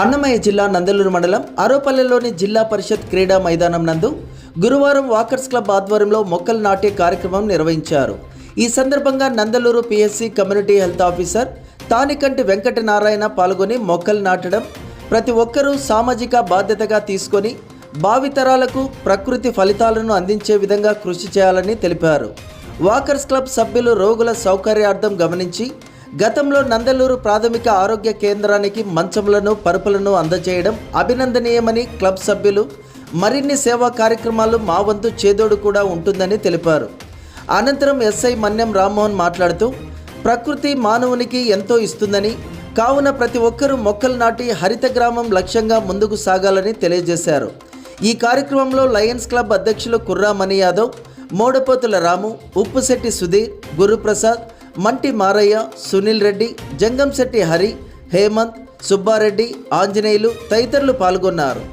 అన్నమయ్య జిల్లా నందలూరు మండలం అరోపల్లెలోని జిల్లా పరిషత్ క్రీడా మైదానం నందు గురువారం వాకర్స్ క్లబ్ ఆధ్వర్యంలో మొక్కలు నాటే కార్యక్రమం నిర్వహించారు. ఈ సందర్భంగా Nandaluru PSC community health officer Tanikanti Venkatanarayana పాల్గొని మొక్కలు నాటడం ప్రతి ఒక్కరూ సామాజిక బాధ్యతగా తీసుకొని భావితరాలకు ప్రకృతి ఫలితాలను అందించే విధంగా కృషి చేయాలని తెలిపారు. వాకర్స్ క్లబ్ సభ్యులు రోగుల సౌకర్యార్థం గమనించి గతంలో నందలూరు ప్రాథమిక ఆరోగ్య కేంద్రానికి మంచములను పరుపులను అందజేయడం అభినందనీయమని క్లబ్ సభ్యులు మరిన్ని సేవా కార్యక్రమాలు మా వంతు చేదోడు కూడా ఉంటుందని తెలిపారు. అనంతరం ఎస్ఐ మన్యం రామ్మోహన్ మాట్లాడుతూ ప్రకృతి మానవునికి ఎంతో ఇస్తుందని కావున ప్రతి ఒక్కరూ మొక్కలు నాటి హరిత గ్రామం లక్ష్యంగా ముందుకు సాగాలని తెలియజేశారు. ఈ కార్యక్రమంలో లయన్స్ క్లబ్ అధ్యక్షులు కుర్రా మణి యాదవ్ మోడపోతుల రాము ఉప్పుశెట్టి సుధీర్ గురుప్రసాద్ మంటి మారయ్య సునీల్ రెడ్డి జంగంశెట్టి హరి హేమంత్ సుబ్బారెడ్డి ఆంజనేయులు తదితరులు పాల్గొన్నారు.